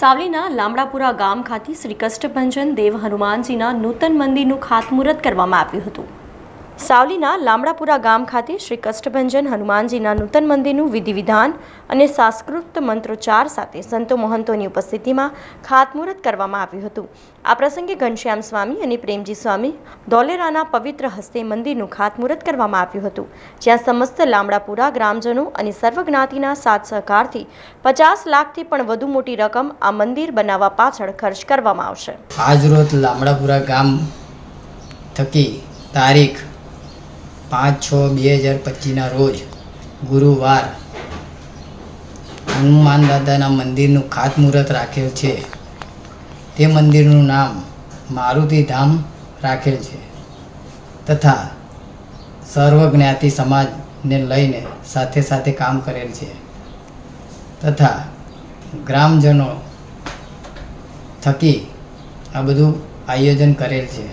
સાવલીના લામડાપુરા ગામ ખાતે શ્રી કષ્ટભંજન દેવ હનુમાનજીના નૂતન મંદિરનું ખાતમુહૂર્ત કરવામાં આવ્યું હતું. સાવલીના લામડાપુરા ગામ ખાતે શ્રી કષ્ટભંજન હનુમાનજીના નૂતન મંદિરનું વિધિ વિધાન અને સાંસ્કૃત મંત્રોચ્ચાર સાથે સંતો મહંતોની ઉપસ્થિતિમાં ખાતમુહૂર્ત કરવામાં આવ્યું હતું. આ પ્રસંગે ઘનશ્યામ સ્વામી અને પ્રેમજી સ્વામી ધોલેરાના પવિત્ર હસ્તે મંદિરનું ખાતમુહૂર્ત કરવામાં આવ્યું હતું. જ્યાં સમસ્ત લામડાપુરા ગ્રામજનો અને સર્વજ્ઞાતિના સાથ સહકારથી પચાસ લાખથી પણ વધુ મોટી રકમ આ મંદિર બનાવવા પાછળ ખર્ચ કરવામાં આવશે. આજરોજ લામડાપુરા ગામ થકી તારીખ પાંચ, છ, બે હજાર પચીસના રોજ ગુરુવાર હનુમાન દાદાના મંદિરનું ખાતમુહૂર્ત રાખેલ છે. તે મંદિરનું નામ મારુતિ ધામ રાખેલ છે તથા સર્વ જ્ઞાતિ સમાજને લઈને સાથે સાથે કામ કરેલ છે તથા ગ્રામજનો થકી આ બધું આયોજન કરેલ છે.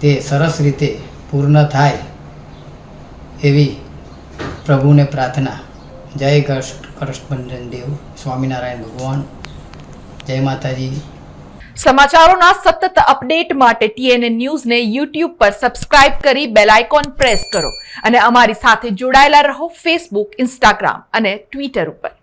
તે સરસ રીતે પૂર્ણ થાય એવી પ્રભુને પ્રાર્થના. જય કૃષ્ણ કૃષ્ણભંજન દેવ, સ્વામિનારાયણ ભગવાન. જય માતાજી. સમાચારોના સતત અપડેટ માટે ટીએનએ ન્યૂઝને યુટ્યુબ પર સબસ્ક્રાઇબ કરી બેલ આઇકોન પ્રેસ કરો અને અમારી સાથે જોડાયેલા રહો ફેસબુક, ઇન્સ્ટાગ્રામ અને ટ્વિટર ઉપર.